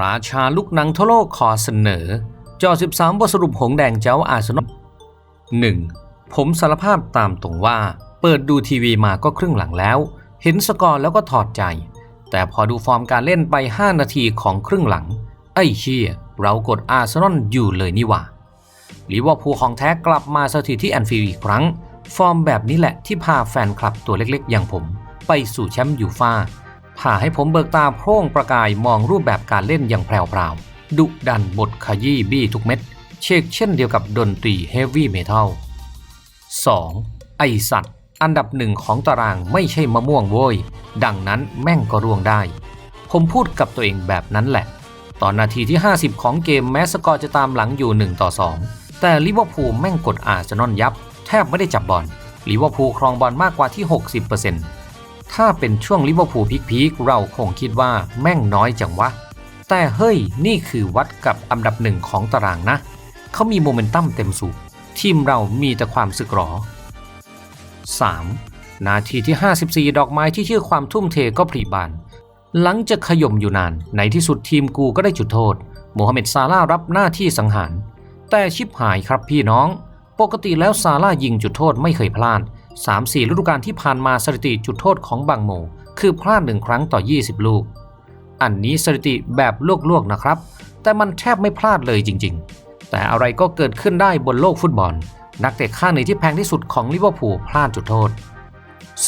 ราชาลูกหนังทั่วโลกขอเสนอ จอ 13 บทสรุปหงแดงเจ้าอาร์เซนอล 1. ผมสารภาพตามตรงว่า เปิดดูทีวีมาก็ครึ่งหลังแล้ว เห็นสกอร์แล้วก็ถอดใจ แต่พอดูฟอร์มการเล่นไป 5 นาทีของครึ่งหลัง ไอ้เชี่ยเรากดอาร์เซนอลอยู่เลยนี่หว่าลิเวอร์พูลของแท้กลับมาสถิตที่แอนฟิลด์อีกครั้ง ฟอร์มแบบนี้แหละที่พาแฟนคลับตัวเล็กๆ อย่างผม ไปสู่แชมป์ยูฟ่า พาให้ผมเบิกตาโพร่งประกายมองรูปแบบการเล่นอย่างแพรวๆดุดันบทขยี้บี้ทุกเม็ด เชกเช่นเดียวกับดนตรีเฮฟวี่เมทัล 2. ไอสัตว์ อันดับหนึ่งของตารางไม่ใช่มะม่วงโว้ย ดังนั้นแม่งก็ร่วงได้ ผมพูดกับตัวเองแบบนั้นแหละ ตอนนาทีที่ 50 ของเกมแม้สกอร์จะตามหลังอยู่ 1 ต่อ 2 แต่ลิเวอร์พูลแม่งกดอาร์เซนอลยับ แทบไม่ได้จับบอลลิเวอร์พูลครองบอลมากกว่าที่ 60% ถ้าเป็นช่วงลิเวอร์พูลพีคๆเราคงคิดว่าแม่งน้อยจังวะ แต่เฮ้ยนี่คือวัดกับอันดับหนึ่งของตารางนะ เขามีโมเมนตัมเต็มสูบทีมเรามีแต่ความสึกหรอ 3. นาทีที่ 54 ดอกไม้ที่ชื่อความทุ่มเทก็ผลิบาน หลังจากขย่มอยู่นาน ในที่สุดทีมกูก็ได้จุดโทษโมฮัมเหม็ดซาร่ารับหน้าที่สังหาร แต่ชิบหายครับพี่น้อง ปกติแล้วซาร่ายิงจุดโทษไม่เคยพลาด 3-4 ฤดูกาลที่ผ่านมาสถิติจุดโทษของบางโม คือพลาดหนึ่งครั้งต่อ 20 ลูก อันนี้สถิติแบบลวกๆนะครับ แต่มันแทบไม่พลาดเลยจริง ๆ แต่อะไรก็เกิดขึ้นได้บนโลกฟุตบอล นักเตะค่าเหนื่อยที่แพงที่สุดของลิเวอร์พูลพลาดจุดโทษ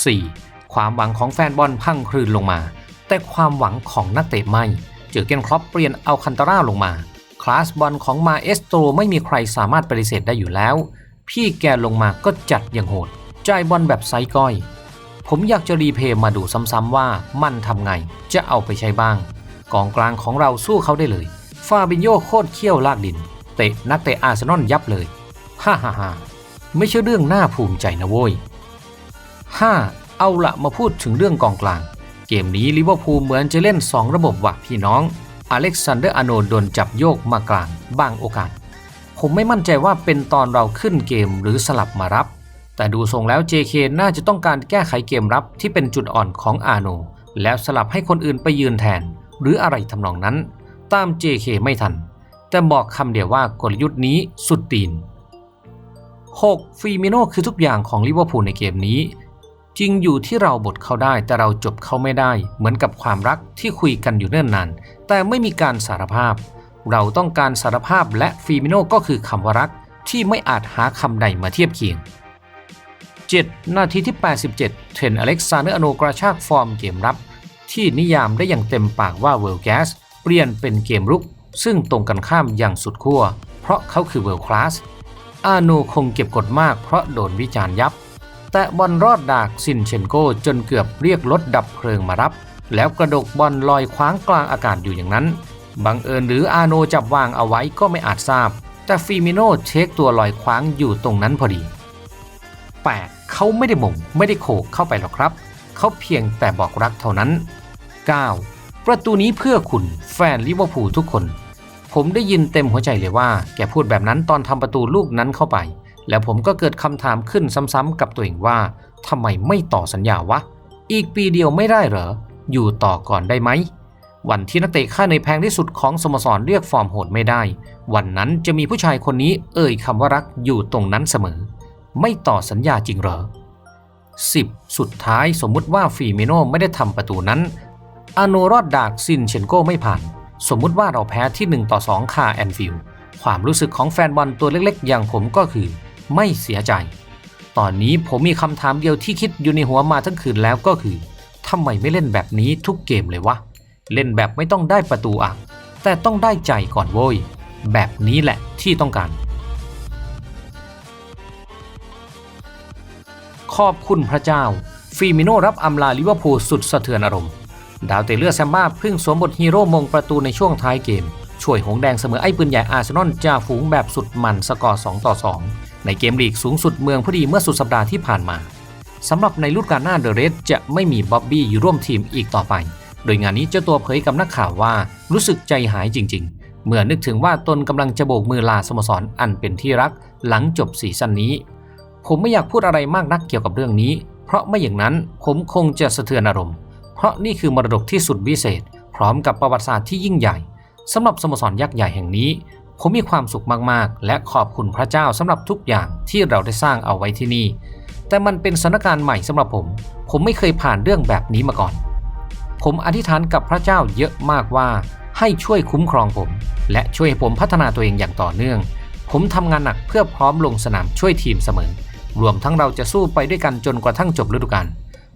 4. ความหวังของแฟนบอลพังคลืนลงมา แต่ความหวังของนักเตะไม่ เจอเกนครอปเปลี่ยนเอาคันตาร่าลงมา คลาสบอลของมาเอสโตรไม่มีใครสามารถปฏิเสธได้อยู่แล้ว พี่แกลงมาก็จัดอย่างโหด จ่ายบอลแบบไซก้อย ผมอยากจะรีเพย์มาดูซ้ำๆว่ามันทำไง จะเอาไปใช้บ้าง กองกลางของเราสู้เขาได้เลย ฟาบินโยโคตรเขี้ยวลากดิน เตะนักเตะอาร์เซนอลยับเลย ฮ่าฮ่าฮ่าไม่ใช่เรื่องน่าภูมิใจนะโว้ย 5. เอาละมาพูดถึงเรื่องกองกลาง เกมนี้ลิเวอร์พูลเหมือนจะเล่น 2 ระบบว่ะพี่น้อง อเล็กซานเดอร์อโนโดนจับโยกมากลางบางโอกาส ผมไม่มั่นใจว่าเป็นตอนเราขึ้นเกมหรือสลับมารับ แต่ดูทรงแล้ว JK น่าจะต้องการแก้ไขเกมรับที่เป็นจุดอ่อนของอาโน แล้วสลับให้คนอื่นไปยืนแทน หรืออะไรทำนองนั้น ตาม JK ไม่ทัน แต่บอกคำเดียวว่ากลยุทธ์นี้สุดตีน 6. ฟีมิโนคือทุกอย่างของลิเวอร์พูลในเกมนี้ จริงอยู่ที่เราบทเข้าได้แต่เราจบเข้าไม่ได้ เหมือนกับความรักที่คุยกันอยู่เนิ่นนานแต่ไม่มีการสารภาพ เราต้องการสารภาพและฟีมิโนก็คือคำว่ารักที่ไม่อาจหาคำใดมาเทียบเคียง 7. นาทีที่ 87 เทรนอเล็กซานเดอร์อโนกระชากฟอร์มเกมรับ ที่นิยามได้อย่างเต็มปากว่าเวลแกสเปลี่ยนเป็นเกมรุก ซึ่งตรงกันข้ามอย่างสุดขั้ว เพราะเขาคือเวลคลาสอาโนคงเก็บกดมากเพราะโดนวิจารณ์ยับ แต่บอลรอดดากซินเชนโกจนเกือบเรียกรถดับเพลิงมารับ แล้วกระดกบอลลอยคว้างกลางอากาศอยู่อย่างนั้น บังเอิญหรืออาโนจับวางเอาไว้ก็ไม่อาจทราบ แต่ฟีมิโนเช็คตัวลอยคว้างอยู่ตรงนั้นพอดี 8. เขาไม่ได้มงไม่ได้โขกเข้าไปหรอกครับ เขาเพียงแต่บอกรักเท่านั้น 9. ประตูนี้เพื่อคุณแฟนลิเวอร์พูลทุกคน ผมได้ยินเต็มหัวใจเลยว่า แกพูดแบบนั้นตอนทำประตูลูกนั้นเข้าไป แล้วผมก็เกิดคำถามขึ้นซ้ำๆกับตัวเองว่าทำไมไม่ต่อสัญญาวะ อีกปีเดียวไม่ได้เหรอ อยู่ต่อก่อนได้ไหม วันที่นักเตะค่าในแพงที่สุดของสโมสรเรียกฟอร์มโหดไม่ได้ วันนั้นจะมีผู้ชายคนนี้เอ่ยคำว่ารักอยู่ตรงนั้นเสมอ ไม่ต่อสัญญาจริงเหรอ 10. สุดท้ายสมมุติว่าฟีมิโนไม่ได้ทำประตูนั้น อโนรอดดากซินเชนโกไม่ผ่าน สมมุติว่าเราแพ้ที่ 1 ต่อ 2 คาแอนฟิลความรู้สึกของแฟนบอลตัวเล็กๆ อย่างผมก็คือ ไม่เสียใจ ตอนนี้ผมมีคำถามเดียวที่คิดอยู่ในหัวมาทั้งคืนแล้วก็คือทำไมไม่เล่นแบบนี้ทุกเกมเลยวะ เล่นแบบไม่ต้องได้ประตูอะ แต่ต้องได้ใจก่อนโว้ย แบบนี้แหละที่ต้องการ ขอบคุณพระเจ้า ฟีมิโนรับอำลาลิเวอร์พูลสุดสะเทือนอารมณ์ ดาวเตะเลือดแซมบ้าพิ่งสวมบทฮีโร่มงประตูในช่วงท้ายเกม ช่วยหงแดงเสมอไอ้ปืนใหญ่อาร์เซนอลจ่าฝูงแบบสุดมันสกอร์ 2 ต่อ 2 ในเกมลีกสูงสุดเมืองพอดีเมื่อสุดสัปดาห์ที่ผ่านมาสำหรับในฤดูกาลหน้าเดอะเรสจะไม่มีบ๊อบบี้อยู่ร่วมทีมอีกต่อไป โดยงานนี้เจ้าตัวเผยกับนักข่าวว่ารู้สึกใจหายจริง ๆ เมื่อนึกถึงว่าตนกำลังจะโบกมือลาสโมสรอันเป็นที่รักหลังจบซีซั่นนี้ ผมไม่อยากพูดอะไรมากนักเกี่ยวกับเรื่องนี้ เพราะไม่อย่างนั้นผมคงจะสะเทือนอารมณ์ เพราะนี่คือมรดกที่สุดวิเศษ พร้อมกับประวัติศาสตร์ที่ยิ่งใหญ่สำหรับสโมสรยักษ์ใหญ่แห่งนี้ ผมมีความสุขมากๆ และขอบคุณพระเจ้าสำหรับทุกอย่างที่เราได้สร้างเอาไว้ที่นี่ แต่มันเป็นสถานการณ์ใหม่สำหรับผม ผมไม่เคยผ่านเรื่องแบบนี้มาก่อน ผมอธิษฐานกับพระเจ้าเยอะมากว่า ให้ช่วยคุ้มครองผม และช่วยให้ผมพัฒนาตัวเองอย่างต่อเนื่อง ผมทำงานหนักเพื่อพร้อมลงสนามช่วยทีมเสมอ รวมทั้งเราจะสู้ไปด้วยกันจนกระทั่งจบฤดูกาล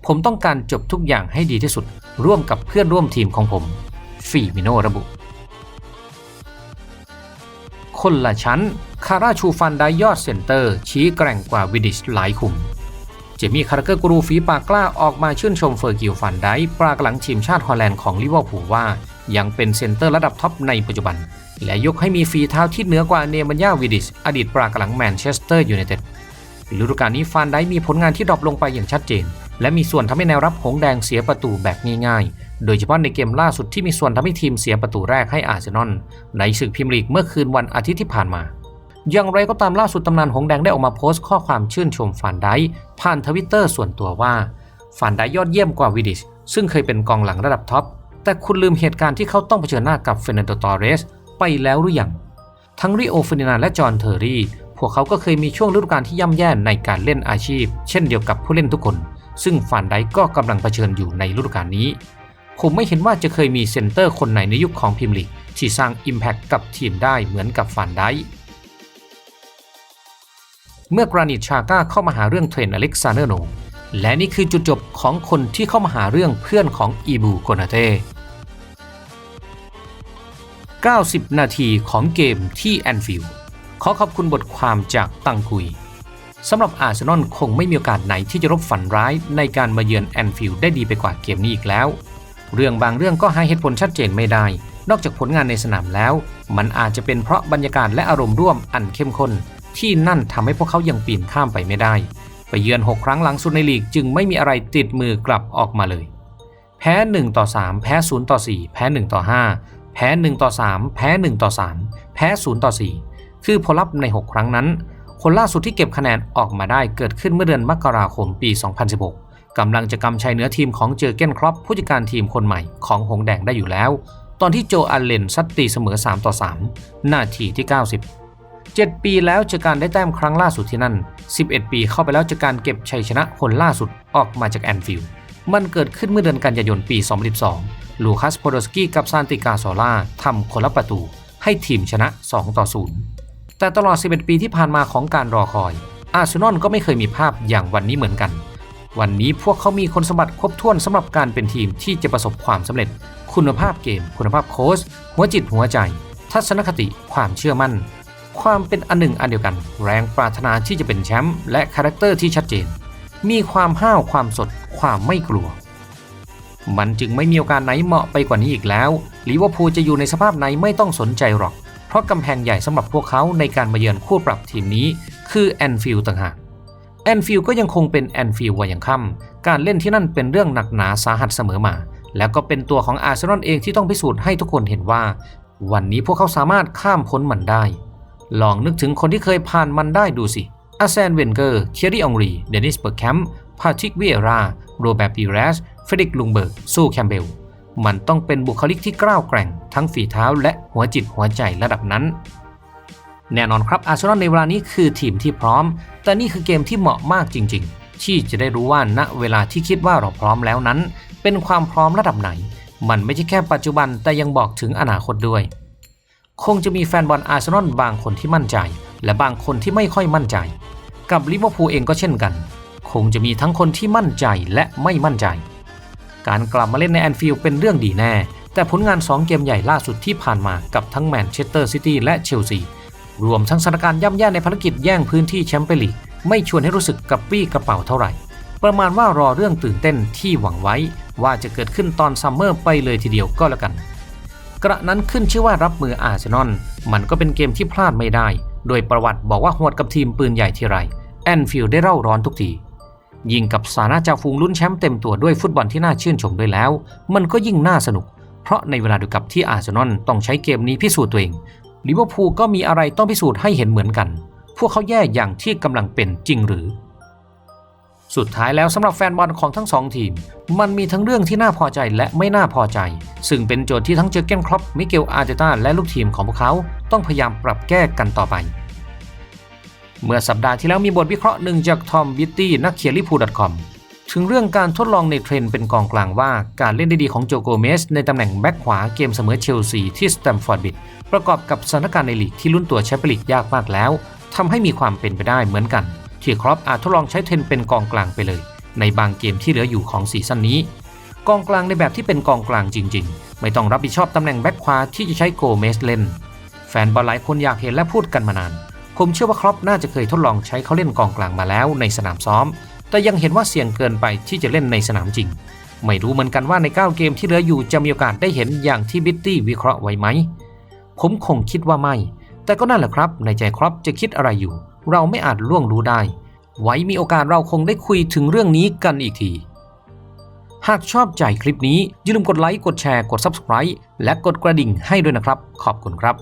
ผมต้องการจบทุกอย่างให้ดีที่สุด ร่วมกับเพื่อนร่วมทีมของผมฟีมิโนระบุ คนละชั้น คาราชูฟันได้ยอดเซนเตอร์ ชี้แกร่งกว่าวิดิชหลายขุม เจมี่คาร์เกอร์กรูฝีปากกล้าออกมาชื่นชมเฟอร์กิลฟันได้ปรากหลังทีมชาติฮอลแลนด์ของลิเวอร์พูลว่า ยังเป็นเซนเตอร์ระดับท็อปในปัจจุบัน และยกให้มีฝีเท้าที่เหนือกว่าเนมันยาวิดิชอดีตปรากหลังแมนเชสเตอร์ยูไนเต็ด ฤดูกาลนี้ฟันได้มีผลงานที่ดรอปลงไปอย่างชัดเจน และมีส่วนทำให้แนวรับหงแดงเสียประตูแบบง่ายๆ โดยเฉพาะในเกมล่าสุดที่มีส่วนทำให้ทีมเสียประตูแรกให้อาร์เซนอลในศึกพรีเมียร์ลีกเมื่อคืนวันอาทิตย์ที่ผ่านมา อย่างไรก็ตามล่าสุดตำนานหงแดงได้ออกมาโพสต์ข้อความชื่นชมฟานไดค์ผ่านทวิตเตอร์ส่วนตัวว่าฟานไดค์ยอดเยี่ยมกว่าวิดิชซึ่งเคยเป็นกองหลังระดับท็อปแต่คุณลืมเหตุการณ์ที่เขาต้องเผชิญหน้ากับเฟรนันโดตอเรสไปแล้วหรือยังทั้งริโอเฟร์ดินานและจอห์นเทอร์รี่ พวกเขาก็เคยมีช่วงฤดูกาลที่ย่ำแย่ในการเล่นอาชีพ เช่นเดียวกับผู้เล่นทุกคน ซึ่งฟานไดก็กำลังเผชิญอยู่ในฤดูกาลนี้ ผมไม่เห็นว่าจะเคยมีเซนเตอร์คนไหนในยุคของพรีเมียร์ลีกที่สร้าง Impact กับทีมได้เหมือนกับฟานไดเมื่อกรานิตชาก้าเข้ามาหาเรื่องเทรนอเล็กซานเดอร์โนและนี่คือจุดจบของคนที่เข้ามาหาเรื่องเพื่อนของอีบูโกนาเต้90 นาทีของเกมที่แอนฟิลด์ ขอขอบคุณบทความจากตังคุยสำหรับอาร์เซนอลคงไม่มีโอกาสไหนที่จะรบฝันร้ายในการมาเยือนแอนฟิลด์ได้ดีไปกว่าเกมนี้อีกแล้ว เรื่องบางเรื่องก็หาเหตุผลชัดเจนไม่ได้ นอกจากผลงานในสนามแล้ว มันอาจจะเป็นเพราะบรรยากาศและอารมณ์ร่วมอันเข้มข้นที่นั่นทำให้พวกเขายังปีนข้ามไปไม่ได้ ไปเยือน 6 ครั้งหลังสุดในลีกจึงไม่มีอะไรติดมือกลับออกมาเลย แพ้ 1 ต่อ 3 แพ้ 0 ต่อ 4 แพ้ 1 ต่อ 5 แพ้ 1 ต่อ 3 แพ้ 1 ต่อ 3 แพ้ 0 ต่อ 4 คือผลลัพธ์ใน 6 ครั้งนั้น คนล่าสุดที่เก็บคะแนนออกมาได้เกิดขึ้นเมื่อเดือนมกราคมปี 2016 กำลังจะกำชัยเหนือทีมของเจอเกนครอปผู้จัดการทีมคนใหม่ของหงแดงได้อยู่แล้ว ตอนที่โจอัลเลนซัดตีเสมอ 3 ต่อ 3 นาทีที่ 90 7 ปีแล้วจากการได้แต้มครั้งล่าสุดที่นั่น 11 ปีเข้าไปแล้วจากการเก็บชัยชนะคนล่าสุดออกมาจากแอนฟิลด์มันเกิดขึ้นเมื่อเดือนกันยายนปี 2012 ลูคัสโพโดสกี้กับซานติกาโซล่าทำคนละประตูให้ทีมชนะ 2 ต่อ 0 แต่ตลอด 11 ปีที่ผ่านมาของการรอคอย อาร์เซนอลก็ไม่เคยมีภาพอย่างวันนี้เหมือนกัน วันนี้พวกเขามีคนสมบัติครบถ้วนสำหรับการเป็นทีมที่จะประสบความสำเร็จ คุณภาพเกม คุณภาพโค้ชหัวจิตหัวใจ ทัศนคติ ความเชื่อมั่น ความเป็นอันหนึ่งอันเดียวกัน แรงปรารถนาที่จะเป็นแชมป์และคาแรคเตอร์ที่ชัดเจน มีความห้าวความสด ความไม่กลัวมันจึงไม่มีโอกาสไหนเหมาะไปกว่านี้อีกแล้วลิเวอร์พูลจะอยู่ในสภาพไหนไม่ต้องสนใจหรอก เพราะกำแพงใหญ่สำหรับพวกเขาในการมาเยือนคู่ปรับทีมนี้ คือแอนฟิลด์ต่างหากแอนฟิลด์ก็ยังคงเป็นแอนฟิลด์วันยังค่ำการเล่นที่นั่นเป็นเรื่องหนักหนาสาหัสเสมอมา แล้วก็เป็นตัวของอาร์เซนอลเองที่ต้องพิสูจน์ให้ทุกคนเห็นว่า วันนี้พวกเขาสามารถข้ามพ้นมันได้ ลองนึกถึงคนที่เคยผ่านมันได้ดูสิอาแซนเวนเกอร์เคียรี่องรี เดนิสเบิร์กแคมป์พาทิกเวียรา โรเบร์ตปีเรสเฟรดิกลุงเบิร์กสู้แคมเบล มันต้องเป็นบุคลิกที่กล้าวแกร่ง ทั้งฝีเท้าและหัวจิตหัวใจระดับนั้น แน่นอนครับอาร์เซนอลในเวลานี้คือทีมที่พร้อม แต่นี่คือเกมที่เหมาะมากจริง ๆ ที่จะได้รู้ว่าณเวลาที่คิดว่าเราพร้อมแล้วนั้น เป็นความพร้อมระดับไหน มันไม่ใช่แค่ปัจจุบันแต่ยังบอกถึงอนาคตด้วย คงจะมีแฟนบอลอาร์เซนอลบางคนที่มั่นใจ และบางคนที่ไม่ค่อยมั่นใจ กับลิเวอร์พูลเองก็เช่นกัน คงจะมีทั้งคนที่มั่นใจและไม่มั่นใจการกลับมาเล่นในแอนฟิลด์เป็นเรื่องดีแน่ แต่ผลงาน 2 เกมใหญ่ล่าสุดที่ผ่านมากับทั้งแมนเชสเตอร์ซิตี้และเชลซี รวมทั้งสถานการณ์ย่ำแย่ในภารกิจแย่งพื้นที่แชมเปี้ยนลีกไม่ชวนให้รู้สึกกระปี้กระเป๋าเท่าไหร่ ประมาณว่ารอเรื่องตื่นเต้นที่หวังไว้ว่าจะเกิดขึ้นตอนซัมเมอร์ไปเลยทีเดียวก็แล้วกัน กระนั้นขึ้นชื่อว่ารับมืออาร์เซนอลมันก็เป็นเกมที่พลาดไม่ได้ โดยประวัติบอกว่าหวดกับทีมปืนใหญ่ทีไรแอนฟิลด์ได้เร่าร้อนทุกทียิงกับสานาจ่าฝูงลุ้นแชมป์เต็มตัวด้วยฟุตบอลที่น่าชื่นชมด้วยแล้ว มันก็ยิ่งน่าสนุก เพราะในเวลาเดียวกับที่อาร์เซนอลต้องใช้เกมนี้พิสูจน์ตัวเองลิเวอร์พูลก็มีอะไรต้องพิสูจน์ให้เห็นเหมือนกัน พวกเขาแย่อย่างที่กำลังเป็นจริงหรือ สุดท้ายแล้วสำหรับแฟนบอลของทั้งสองทีม มันมีทั้งเรื่องที่น่าพอใจและไม่น่าพอใจ ซึ่งเป็นโจทย์ที่ทั้งเจอเกนครอปมิเกลอาร์เตต้าและลูกทีมของพวกเขาต้องพยายามปรับแก้กันต่อไปเมื่อสัปดาห์ที่แล้วมีบทวิเคราะห์หนึ่งจากทอมบิตตี้นักเขียนลิพูด .com ถึงเรื่องการทดลองในเทรนเป็นกองกลางว่าการเล่นได้ดีของโจโกเมส ในตำแหน่งแบ็คขวาเกมเสมอเชลซีที่สแตมฟอร์ดบิดประกอบกับสถานการณ์ในลีกที่ลุ้นตัวแชมเปี้ยนลีกยากมากแล้วทำให้มีความเป็นไปได้เหมือนกัน ที่ครอปอาจทดลองใช้เทรนเป็นกองกลางไปเลย ในบางเกมที่เหลืออยู่ของซีซั่นนี้ กองกลางในแบบที่เป็นกองกลางจริง ๆ ไม่ต้องรับผิดชอบตำแหน่งแบ็คขวาที่จะใช้โกเมสเล่น แฟนบอลหลายคนอยากเห็นและพูดกันมานาน ผมเชื่อว่าครอปน่าจะเคยทดลองใช้เขาเล่นกองกลางมาแล้วในสนามซ้อม แต่ยังเห็นว่าเสี่ยงเกินไปที่จะเล่นในสนามจริง ไม่รู้เหมือนกันว่าใน 9 เกมที่เหลืออยู่จะมีโอกาสได้เห็นอย่างที่บิตตี้วิเคราะห์ไว้ไหม ผมคงคิดว่าไม่ แต่ก็นั่นแหละครับ ในใจครอปจะคิดอะไรอยู่ เราไม่อาจล่วงรู้ได้ ไว้มีโอกาสเราคงได้คุยถึงเรื่องนี้กันอีกที หากชอบใจคลิปนี้อย่าลืมกดไลค์กดแชร์กด Subscribe และกดกระดิ่งให้ด้วยนะครับ ขอบคุณครับ